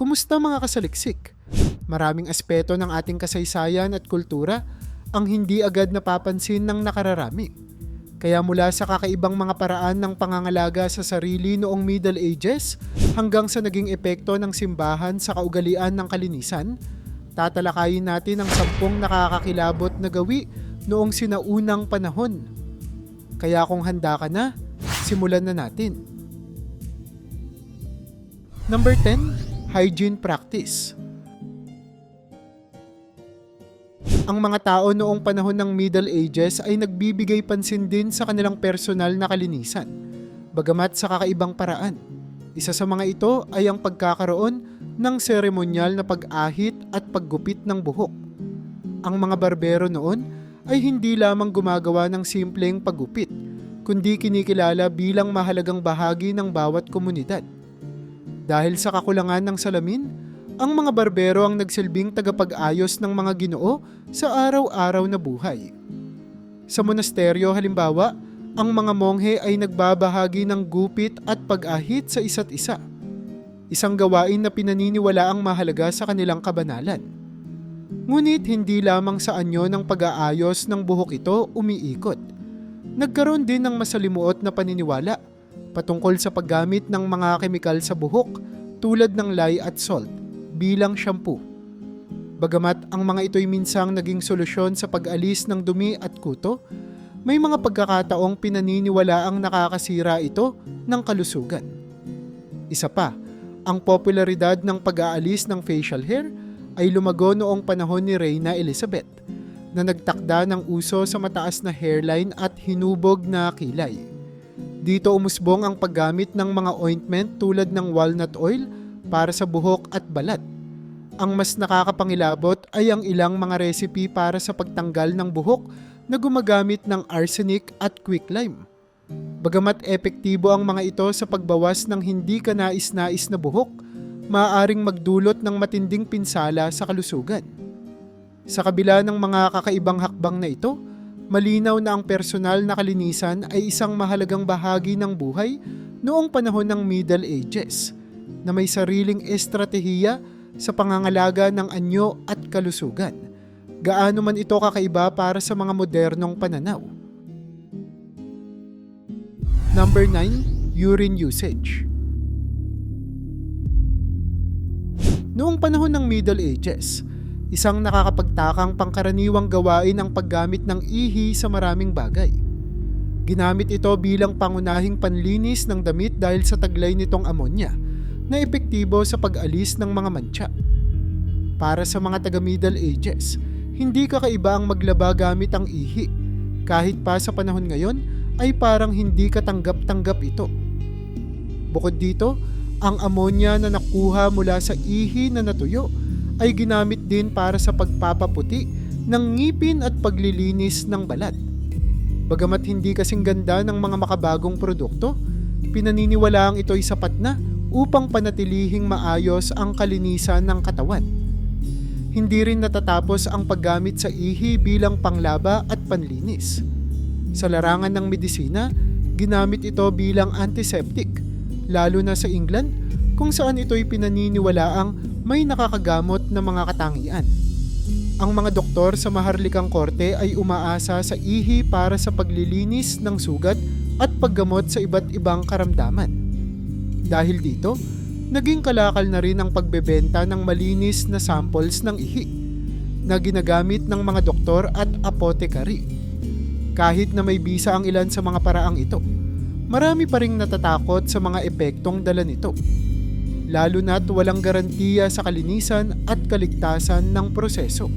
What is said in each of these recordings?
Kumusta mga kasaliksik? Maraming aspeto ng ating kasaysayan at kultura ang hindi agad napapansin ng nakararami. Kaya mula sa kakaibang mga paraan ng pangangalaga sa sarili noong Middle Ages hanggang sa naging epekto ng simbahan sa kaugalian ng kalinisan, tatalakayin natin ang sampung nakakakilabot na gawi noong sinaunang panahon. Kaya kung handa ka na, simulan na natin. Number 10, hygiene practice. Ang mga tao noong panahon ng Middle Ages ay nagbibigay pansin din sa kanilang personal na kalinisan, bagamat sa kakaibang paraan. Isa sa mga ito ay ang pagkakaroon ng seremonyal na pag-ahit at paggupit ng buhok. Ang mga barbero noon ay hindi lamang gumagawa ng simpleng paggupit, kundi kinikilala bilang mahalagang bahagi ng bawat komunidad. Dahil sa kakulangan ng salamin, ang mga barbero ang nagsilbing tagapag-ayos ng mga ginoo sa araw-araw na buhay. Sa monasteryo halimbawa, ang mga monghe ay nagbabahagi ng gupit at pag-ahit sa isa't isa. Isang gawain na pinaniniwala ang mahalaga sa kanilang kabanalan. Ngunit hindi lamang sa anyo ng pag-aayos ng buhok ito umiikot. Nagkaroon din ng masalimuot na paniniwala patungkol sa paggamit ng mga kemikal sa buhok tulad ng lye at salt bilang shampoo. Bagamat ang mga ito'y minsang naging solusyon sa pag-alis ng dumi at kuto, may mga pagkakataong pinaniniwala ang nakakasira ito ng kalusugan. Isa pa, ang popularidad ng pag-aalis ng facial hair ay lumago noong panahon ni Reyna Elizabeth na nagtakda ng uso sa mataas na hairline at hinubog na kilay. Dito umusbong ang paggamit ng mga ointment tulad ng walnut oil para sa buhok at balat. Ang mas nakakapangilabot ay ang ilang mga recipe para sa pagtanggal ng buhok na gumagamit ng arsenic at quicklime. Bagamat epektibo ang mga ito sa pagbawas ng hindi kanais-nais na buhok, maaaring magdulot ng matinding pinsala sa kalusugan. Sa kabila ng mga kakaibang hakbang na ito, malinaw na ang personal na kalinisan ay isang mahalagang bahagi ng buhay noong panahon ng Middle Ages na may sariling estratehiya sa pangangalaga ng anyo at kalusugan. Gaano man ito kakaiba para sa mga modernong pananaw. Number 9, urine usage. Noong panahon ng Middle Ages, isang nakakapagtakang pangkaraniwang gawain ang paggamit ng ihi sa maraming bagay. Ginamit ito bilang pangunahing panlinis ng damit dahil sa taglay nitong amonya na epektibo sa pag-alis ng mga mantsa. Para sa mga taga Middle Ages, hindi kakaiba ang maglaba gamit ang ihi. Kahit pa sa panahon ngayon ay parang hindi katanggap-tanggap ito. Bukod dito, ang amonya na nakuha mula sa ihi na natuyo ay ginamit din para sa pagpapaputi ng ngipin at paglilinis ng balat. Bagamat hindi kasing ganda ng mga makabagong produkto, pinaniniwalaang ito'y sapat na upang panatilihing maayos ang kalinisan ng katawan. Hindi rin natatapos ang paggamit sa ihi bilang panglaba at panlinis. Sa larangan ng medisina, ginamit ito bilang antiseptic, lalo na sa England kung saan ito'y pinaniniwalaang may nakakagamot na mga katangian. Ang mga doktor sa maharlikang korte ay umaasa sa ihi para sa paglilinis ng sugat at paggamot sa iba't ibang karamdaman. Dahil dito, naging kalakal na rin ang pagbebenta ng malinis na samples ng ihi na ginagamit ng mga doktor at apotekary. Kahit na may bisa ang ilan sa mga paraang ito, marami pa ring natatakot sa mga epektong dala nito. Lalo na't walang garantiya sa kalinisan at kaligtasan ng proseso.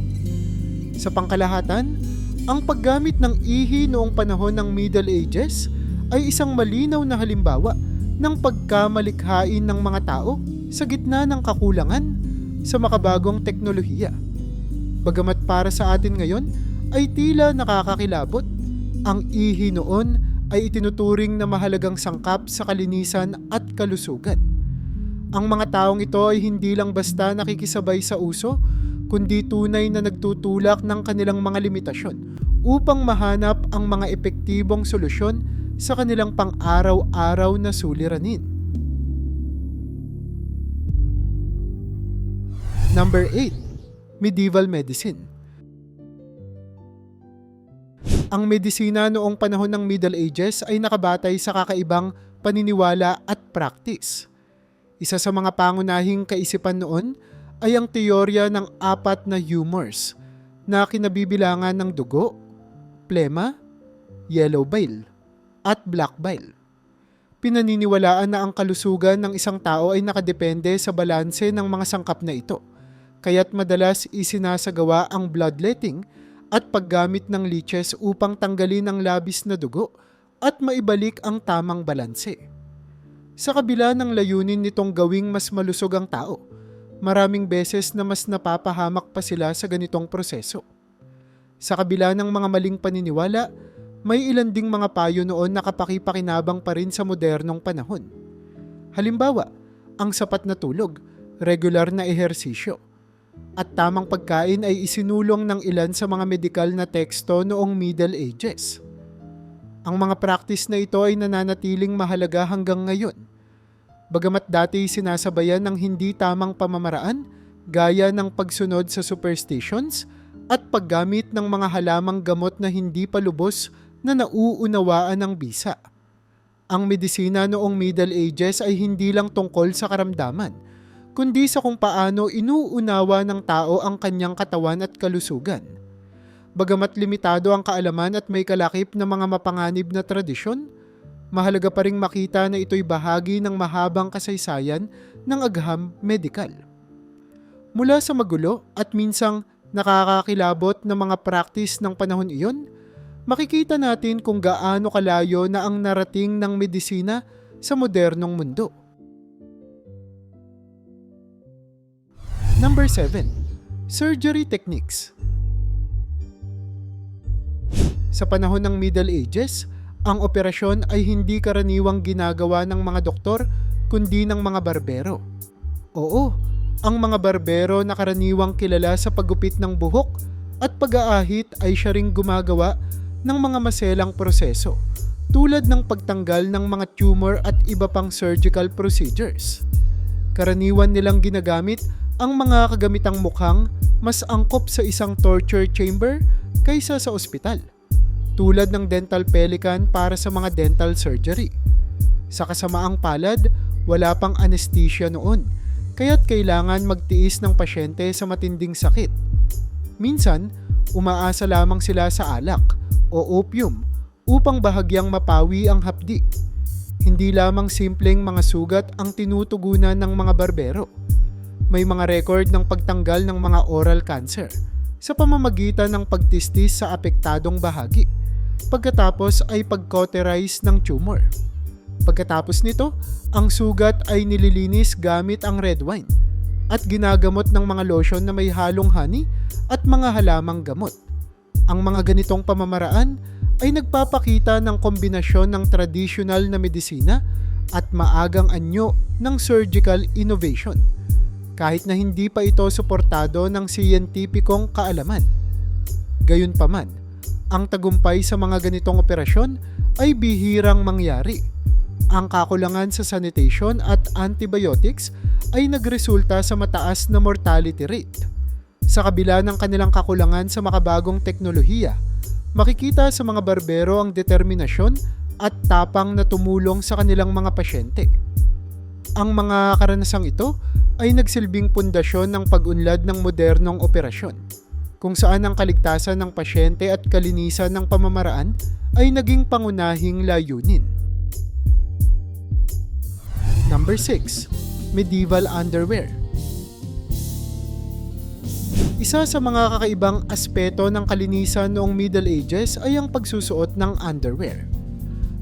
Sa pangkalahatan, ang paggamit ng ihi noong panahon ng Middle Ages ay isang malinaw na halimbawa ng pagkamalikhain ng mga tao sa gitna ng kakulangan sa makabagong teknolohiya. Bagamat para sa atin ngayon ay tila nakakakilabot, ang ihi noon ay itinuturing na mahalagang sangkap sa kalinisan at kalusugan. Ang mga taong ito ay hindi lang basta nakikisabay sa uso, kundi tunay na nagtutulak ng kanilang mga limitasyon upang mahanap ang mga epektibong solusyon sa kanilang pang-araw-araw na suliranin. Number 8. Medieval Medicine Ang medisina noong panahon ng Middle Ages ay nakabatay sa kakaibang paniniwala at practice. Isa sa mga pangunahing kaisipan noon ay ang teorya ng apat na humors na kinabibilangan ng dugo, plema, yellow bile, at black bile. Pinaniniwalaan na ang kalusugan ng isang tao ay nakadepende sa balanse ng mga sangkap na ito, kaya't madalas isinasagawa ang bloodletting at paggamit ng leeches upang tanggalin ang labis na dugo at maibalik ang tamang balanse. Sa kabila ng layunin nitong gawing mas malusog ang tao, maraming beses na mas napapahamak pa sila sa ganitong proseso. Sa kabila ng mga maling paniniwala, may ilan ding mga payo noon na kapakipakinabang pa rin sa modernong panahon. Halimbawa, ang sapat na tulog, regular na ehersisyo, at tamang pagkain ay isinulong ng ilan sa mga medikal na teksto noong Middle Ages. Ang mga practice na ito ay nananatiling mahalaga hanggang ngayon. Bagamat dati sinasabayan ng hindi tamang pamamaraan, gaya ng pagsunod sa superstitions at paggamit ng mga halamang gamot na hindi pa lubos na nauunawaan ng bisa. Ang medisina noong Middle Ages ay hindi lang tungkol sa karamdaman, kundi sa kung paano inuunawa ng tao ang kanyang katawan at kalusugan. Bagamat limitado ang kaalaman at may kalakip na mga mapanganib na tradisyon, mahalaga pa ring makita na ito'y bahagi ng mahabang kasaysayan ng agham medikal. Mula sa magulo at minsang nakakakilabot na mga practice ng panahon iyon, makikita natin kung gaano kalayo na ang narating ng medisina sa modernong mundo. Number 7. Surgery Techniques Sa panahon ng Middle Ages, ang operasyon ay hindi karaniwang ginagawa ng mga doktor kundi ng mga barbero. Oo, ang mga barbero na karaniwang kilala sa paggupit ng buhok at pag-aahit ay siya ring gumagawa ng mga maselang proseso tulad ng pagtanggal ng mga tumor at iba pang surgical procedures. Karaniwan nilang ginagamit ang mga kagamitang mukhang mas angkop sa isang torture chamber kaysa sa ospital, tulad ng dental pelican para sa mga dental surgery. Sa kasamaang palad, wala pang anesthesia noon, kaya't kailangan magtiis ng pasyente sa matinding sakit. Minsan, umaasa lamang sila sa alak o opium upang bahagyang mapawi ang hapdi. Hindi lamang simpleng mga sugat ang tinutugunan ng mga barbero. May mga record ng pagtanggal ng mga oral cancer sa pamamagitan ng pagtistis sa apektadong bahagi. Pagkatapos ay pag-cauterize ng tumor. Pagkatapos nito, ang sugat ay nililinis gamit ang red wine at ginagamot ng mga lotion na may halong honey at mga halamang gamot. Ang mga ganitong pamamaraan ay nagpapakita ng kombinasyon ng traditional na medisina at maagang anyo ng surgical innovation, kahit na hindi pa ito suportado ng siyentipikong kaalaman. Gayunpaman, ang tagumpay sa mga ganitong operasyon ay bihirang mangyari. Ang kakulangan sa sanitation at antibiotics ay nagresulta sa mataas na mortality rate. Sa kabila ng kanilang kakulangan sa makabagong teknolohiya, makikita sa mga barbero ang determinasyon at tapang na tumulong sa kanilang mga pasyente. Ang mga karanasang ito ay nagsilbing pundasyon ng pag-unlad ng modernong operasyon, kung saan ang kaligtasan ng pasyente at kalinisan ng pamamaraan ay naging pangunahing layunin. Number 6. Medieval Underwear isa sa mga kakaibang aspeto ng kalinisan noong Middle Ages ay ang pagsusuot ng underwear.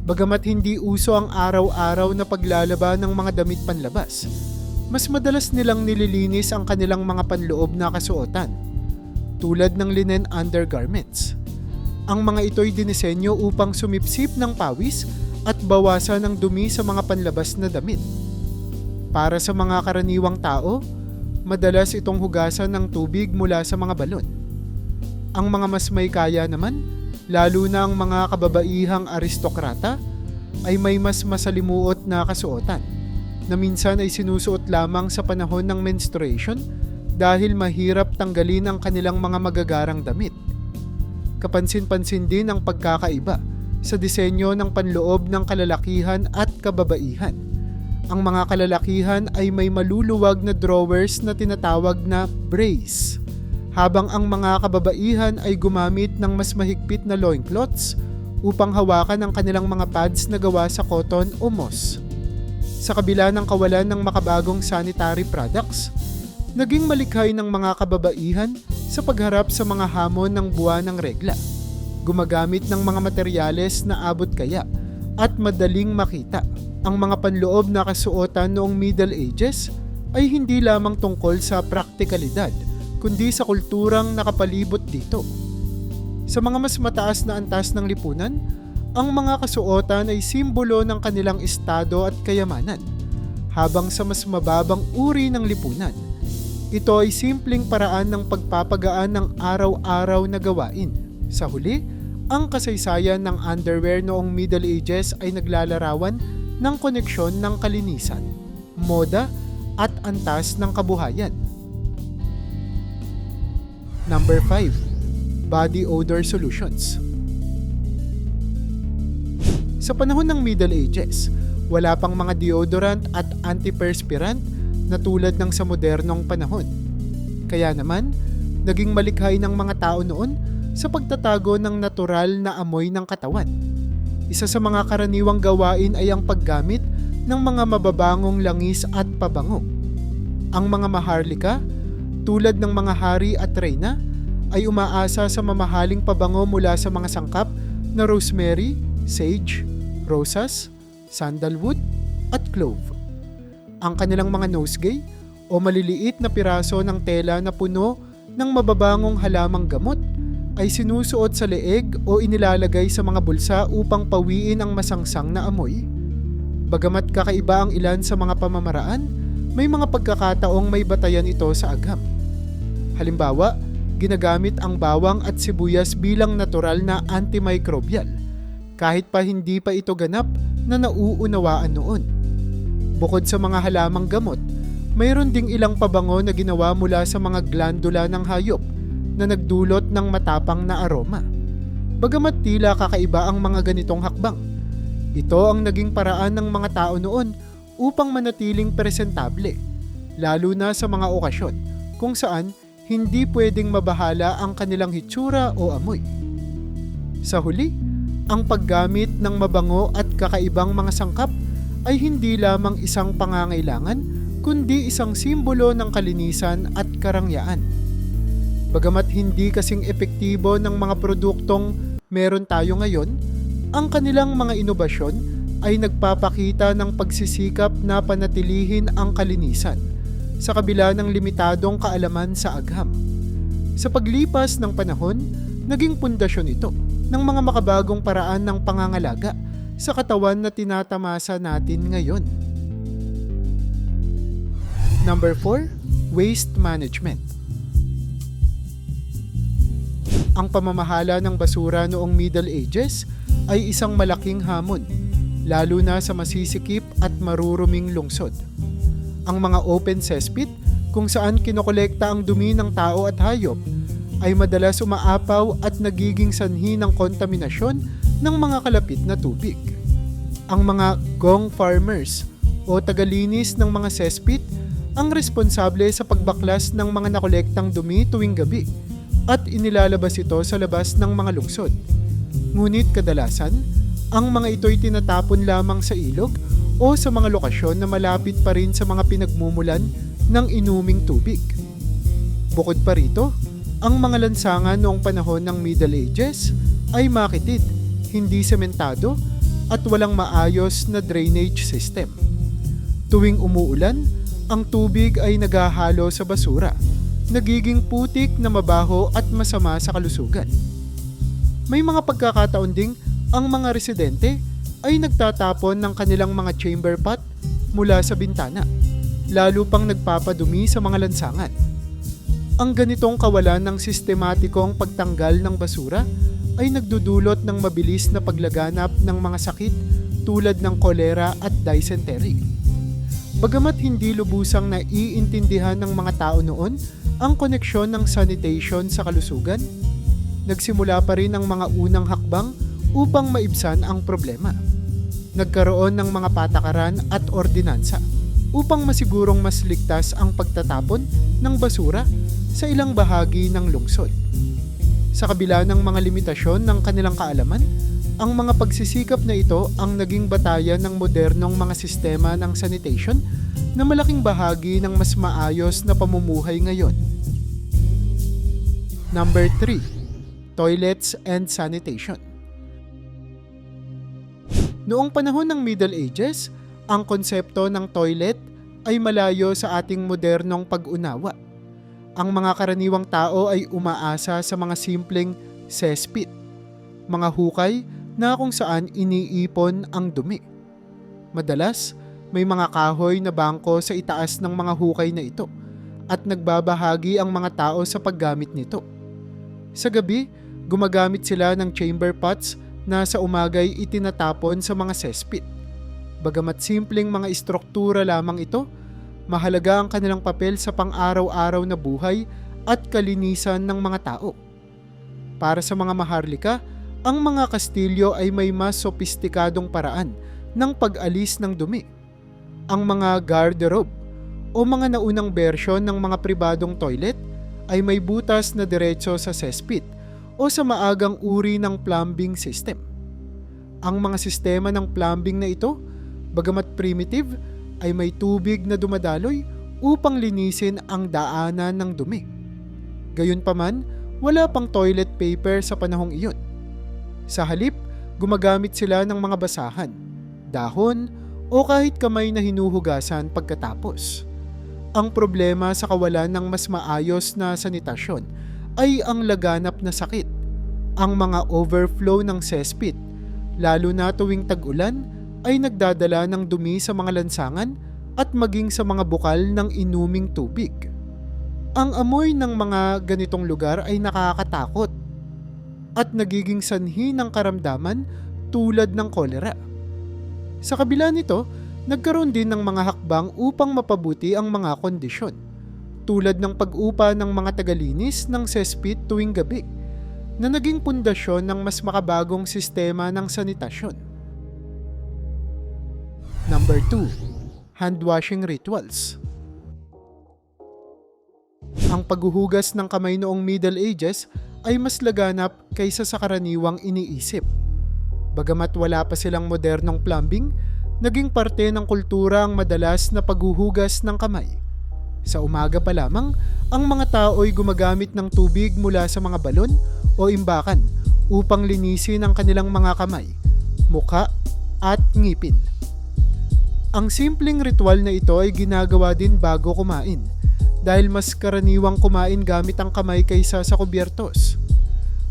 Bagamat hindi uso ang araw-araw na paglalaba ng mga damit panlabas, mas madalas nilang nililinis ang kanilang mga panloob na kasuotan, tulad ng linen undergarments. Ang mga ito'y dinisenyo upang sumipsip ng pawis at bawasan ng dumi sa mga panlabas na damit. Para sa mga karaniwang tao, madalas itong hugasan ng tubig mula sa mga balon. Ang mga mas may kaya naman, lalo na ang mga kababaihang aristokrata, ay may mas masalimuot na kasuotan na minsan ay sinusuot lamang sa panahon ng menstruation dahil mahirap tanggalin ang kanilang mga magagarang damit. Kapansin-pansin din ang pagkakaiba sa disenyo ng panloob ng kalalakihan at kababaihan. Ang mga kalalakihan ay may maluluwag na drawers na tinatawag na brace, habang ang mga kababaihan ay gumamit ng mas mahigpit na loincloths upang hawakan ang kanilang mga pads na gawa sa cotton o moss. Sa kabila ng kawalan ng makabagong sanitary products, naging malikhay ng mga kababaihan sa pagharap sa mga hamon ng buwan ng regla. Gumagamit ng mga materyales na abot kaya at madaling makita. Ang mga panloob na kasuotan noong Middle Ages ay hindi lamang tungkol sa praktikalidad, kundi sa kulturang nakapalibot dito. Sa mga mas mataas na antas ng lipunan, ang mga kasuotan ay simbolo ng kanilang estado at kayamanan, habang sa mas mababang uri ng lipunan, ito ay simpleng paraan ng pagpapagaan ng araw-araw na gawain. Sa huli, ang kasaysayan ng underwear noong Middle Ages ay naglalarawan ng koneksyon ng kalinisan, moda at antas ng kabuhayan. Number 5. Body Odor Solutions Sa panahon ng Middle Ages, wala pang mga deodorant at antiperspirant na tulad ng sa modernong panahon. Kaya naman, naging malikhay ng mga tao noon sa pagtatago ng natural na amoy ng katawan. Isa sa mga karaniwang gawain ay ang paggamit ng mga mababangong langis at pabango. Ang mga maharlika, tulad ng mga hari at reyna, ay umaasa sa mamahaling pabango mula sa mga sangkap na rosemary, sage, rosas, sandalwood, at clove. Ang kanilang mga nosegay o maliliit na piraso ng tela na puno ng mababangong halamang gamot ay sinusuot sa leeg o inilalagay sa mga bulsa upang pawiin ang masangsang na amoy. Bagamat kakaiba ang ilan sa mga pamamaraan, may mga pagkakataong may batayan ito sa agam. Halimbawa, ginagamit ang bawang at sibuyas bilang natural na antimicrobial, kahit pa hindi pa ito ganap na nauunawaan noon. Bukod sa mga halamang gamot, mayroon ding ilang pabango na ginawa mula sa mga glandula ng hayop na nagdulot ng matapang na aroma. Bagamat tila kakaiba ang mga ganitong hakbang, ito ang naging paraan ng mga tao noon upang manatiling presentable, lalo na sa mga okasyon kung saan hindi pwedeng mabahala ang kanilang hitsura o amoy. Sa huli, ang paggamit ng mabango at kakaibang mga sangkap ay hindi lamang isang pangangailangan kundi isang simbolo ng kalinisan at karangyaan. Bagamat hindi kasing epektibo ng mga produktong meron tayo ngayon, ang kanilang mga inobasyon ay nagpapakita ng pagsisikap na panatilihin ang kalinisan sa kabila ng limitadong kaalaman sa agham. Sa paglipas ng panahon, naging pundasyon ito ng mga makabagong paraan ng pangangalaga sa katawan na tinatamasa natin ngayon. Number 4, waste management. Ang pamamahala ng basura noong Middle Ages ay isang malaking hamon, lalo na sa masisikip at maruruming lungsod. Ang mga open cesspit kung saan kinokolekta ang dumi ng tao at hayop ay madalas umaapaw at nagiging sanhi ng kontaminasyon ng mga kalapit na tubig. Ang mga gong farmers o tagalinis ng mga cesspit ang responsable sa pagbaklas ng mga nakolektang dumi tuwing gabi at inilalabas ito sa labas ng mga lungsod. Ngunit kadalasan, ang mga ito'y tinatapon lamang sa ilog o sa mga lokasyon na malapit pa rin sa mga pinagmumulan ng inuming tubig. Bukod pa rito, ang mga lansangan noong panahon ng Middle Ages ay makitid, hindi sementado at walang maayos na drainage system. Tuwing umuulan, ang tubig ay naghahalo sa basura nagiging putik na mabaho at masama sa kalusugan. May mga pagkakataon ding ang mga residente ay nagtatapon ng kanilang mga chamber pot mula sa bintana, lalo pang nagpapadumi sa mga lansangan. Ang ganitong kawalan ng sistematikong pagtanggal ng basura ay nagdudulot ng mabilis na paglaganap ng mga sakit tulad ng kolera at dysentery. Bagamat hindi lubusang naiintindihan ng mga tao noon ang koneksyon ng sanitation sa kalusugan? Nagsimula pa rin ang mga unang hakbang upang maibsan ang problema. Nagkaroon ng mga patakaran at ordinansa upang masigurong mas ligtas ang pagtatapon ng basura sa ilang bahagi ng lungsod. Sa kabila ng mga limitasyon ng kanilang kaalaman, ang mga pagsisikap na ito ang naging batayan ng modernong mga sistema ng sanitation na malaking bahagi ng mas maayos na pamumuhay ngayon. Number 3. Toilets and Sanitation Noong panahon ng Middle Ages, ang konsepto ng toilet ay malayo sa ating modernong pag-unawa. Ang mga karaniwang tao ay umaasa sa mga simpleng cesspit, mga hukay na kung saan iniipon ang dumi. Madalas, may mga kahoy na bangko sa itaas ng mga hukay na ito at nagbabahagi ang mga tao sa paggamit nito. Sa gabi, gumagamit sila ng chamber pots na sa umagay itinatapon sa mga cesspit. Bagamat simpleng mga istruktura lamang ito, mahalaga ang kanilang papel sa pang-araw-araw na buhay at kalinisan ng mga tao. Para sa mga maharlika, ang mga kastilyo ay may mas sopistikadong paraan ng pag-alis ng dumi. Ang mga garderobe o mga naunang bersyon ng mga pribadong toilet ay may butas na diretso sa cesspit o sa maagang uri ng plumbing system. Ang mga sistema ng plumbing na ito, bagamat primitive, ay may tubig na dumadaloy upang linisin ang daanan ng dumi. Gayunpaman, wala pang toilet paper sa panahong iyon. Sa halip, gumagamit sila ng mga basahan, dahon, o kahit kamay na hinuhugasan pagkatapos. Ang problema sa kawalan ng mas maayos na sanitasyon ay ang laganap na sakit. Ang mga overflow ng cesspit, lalo na tuwing tag-ulan, ay nagdadala ng dumi sa mga lansangan at maging sa mga bukal ng inuming tubig. Ang amoy ng mga ganitong lugar ay nakakatakot at nagiging sanhi ng karamdaman tulad ng kolera. Sa kabila nito, nagkaroon din ng mga hakbang upang mapabuti ang mga kondisyon, tulad ng pag-upa ng mga tagalinis ng cesspit tuwing gabi, na naging pundasyon ng mas makabagong sistema ng sanitasyon. Number 2. Handwashing rituals. Ang paghuhugas ng kamay noong Middle Ages ay mas laganap kaysa sa karaniwang iniisip. Bagamat wala pa silang modernong plumbing, naging parte ng kultura ang madalas na paghuhugas ng kamay. Sa umaga pa lamang, ang mga tao ay gumagamit ng tubig mula sa mga balon o imbakan upang linisin ang kanilang mga kamay, muka at ngipin. Ang simpleng ritual na ito ay ginagawa din bago kumain dahil mas karaniwang kumain gamit ang kamay kaysa sa kubyertos.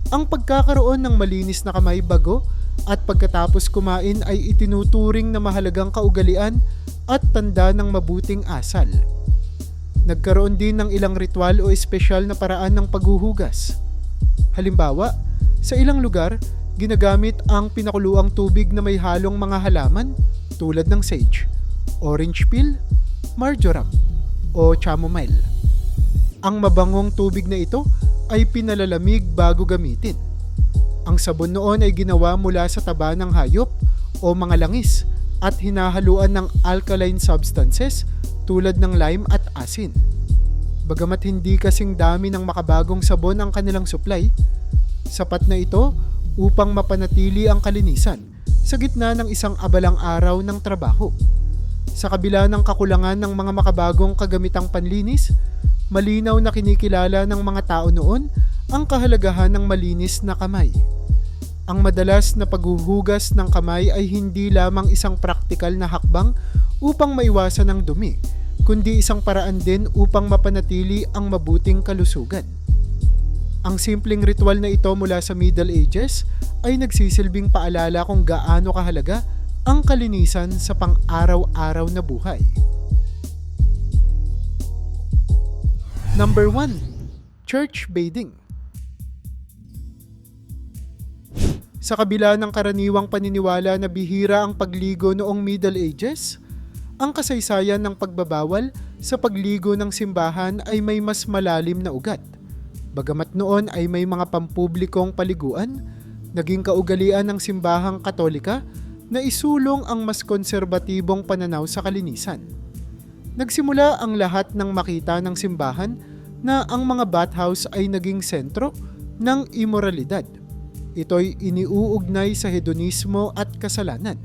Ang pagkakaroon ng malinis na kamay bago at pagkatapos kumain ay itinuturing na mahalagang kaugalian at tanda ng mabuting asal. Nagkaroon din ng ilang ritual o espesyal na paraan ng paghuhugas. Halimbawa, sa ilang lugar, ginagamit ang pinakuluang tubig na may halong mga halaman tulad ng sage, orange peel, marjoram, o chamomile. Ang mabangong tubig na ito ay pinalalamig bago gamitin. Ang sabon noon ay ginawa mula sa taba ng hayop o mga langis at hinahaluan ng alkaline substances tulad ng lime at asin. Bagamat hindi kasing dami ng makabagong sabon ang kanilang supply, sapat na ito upang mapanatili ang kalinisan sa gitna ng isang abalang araw ng trabaho. Sa kabila ng kakulangan ng mga makabagong kagamitang panlinis, malinaw na kinikilala ng mga tao noon ang kahalagahan ng malinis na kamay. Ang madalas na paghuhugas ng kamay ay hindi lamang isang praktikal na hakbang upang maiwasan ang dumi, kundi isang paraan din upang mapanatili ang mabuting kalusugan. Ang simpleng ritual na ito mula sa Middle Ages ay nagsisilbing paalala kung gaano kahalaga ang kalinisan sa pang-araw-araw na buhay. Number 1. Church bathing. Sa kabila ng karaniwang paniniwala na bihira ang pagligo noong Middle Ages, ang kasaysayan ng pagbabawal sa pagligo ng simbahan ay may mas malalim na ugat. Bagamat noon ay may mga pampublikong paliguan, naging kaugalian ng simbahang katolika na isulong ang mas konserbatibong pananaw sa kalinisan. Nagsimula ang lahat ng makita ng simbahan na ang mga bathhouse ay naging sentro ng imoralidad. Ito'y iniuugnay sa hedonismo at kasalanan.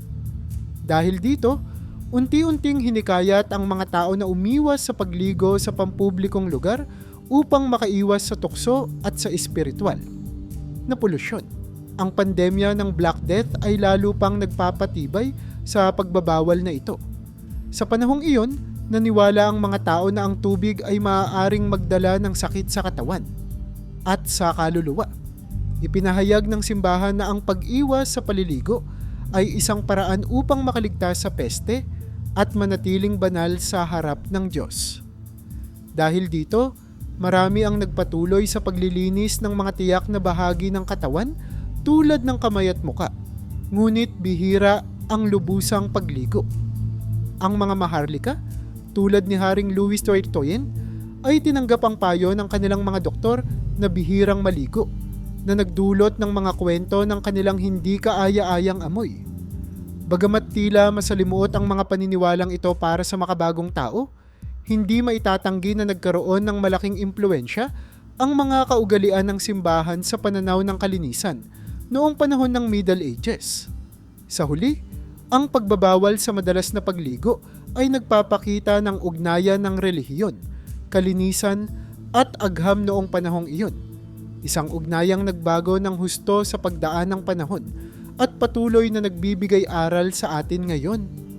Dahil dito, unti-unting hinikayat ang mga tao na umiwas sa pagligo sa pampublikong lugar upang makaiwas sa tukso at sa espiritual na polusyon. Ang pandemya ng Black Death ay lalo pang nagpapatibay sa pagbabawal na ito. Sa panahong iyon, naniwala ang mga tao na ang tubig ay maaaring magdala ng sakit sa katawan at sa kaluluwa. Ipinahayag ng simbahan na ang pag-iwas sa paliligo ay isang paraan upang makaligtas sa peste at manatiling banal sa harap ng Diyos. Dahil dito, marami ang nagpatuloy sa paglilinis ng mga tiyak na bahagi ng katawan tulad ng kamay at muka. Ngunit bihira ang lubusang pagligo. Ang mga maharlika, tulad ni Haring Louis Toytoyen, ay tinanggap ang payo ng kanilang mga doktor na bihirang maligo na nagdulot ng mga kwento ng kanilang hindi kaaya-ayang amoy. Bagamat tila masalimuot ang mga paniniwalang ito para sa makabagong tao, hindi maitatanggi na nagkaroon ng malaking impluensya ang mga kaugalian ng simbahan sa pananaw ng kalinisan noong panahon ng Middle Ages. Sa huli, ang pagbabawal sa madalas na pagligo ay nagpapakita ng ugnayan ng relihiyon, kalinisan at agham noong panahong iyon. Isang ugnayang nagbago ng husto sa pagdaan ng panahon at patuloy na nagbibigay aral sa atin ngayon.